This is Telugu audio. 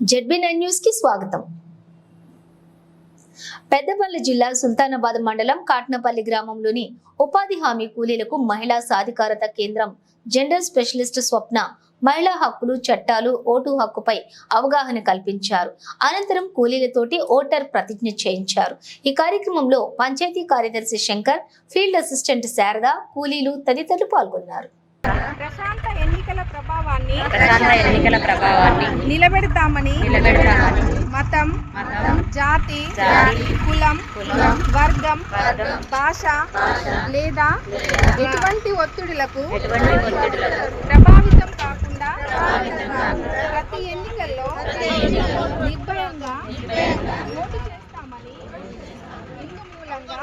జెడ్బీ నైన్ న్యూస్కి స్వాగతం. పెద్దపల్లి జిల్లా సుల్తానాబాద్ మండలం కాట్నపల్లి గ్రామంలోని ఉపాధి హామీ కూలీలకు మహిళా సాధికారత కేంద్రం జెండర్ స్పెషలిస్ట్ స్వప్న మహిళా హక్కులు చట్టాలు ఓటు హక్కుపై అవగాహన కల్పించారు. అనంతరం కూలీలతోటి ఓటర్ ప్రతిజ్ఞ చేయించారు. ఈ కార్యక్రమంలో పంచాయతీ కార్యదర్శి శంకర్ ఫీల్డ్ అసిస్టెంట్ శారద కూలీలు తదితరులు పాల్గొన్నారు. ప్రశాంత ఎన్ని ప్రశాంత ఎన్నికల ప్రభావాన్ని నిలబెడతామని నిలబెడతామని మతం జాతి కులం వర్గం భాష లేదా ఎటువంటి ఒత్తిడులకు ప్రభావితం కాకుండా ప్రతి ఎన్నికల్లో నిర్భయంగా ఓటు చేస్తామని ఇందు మూలంగా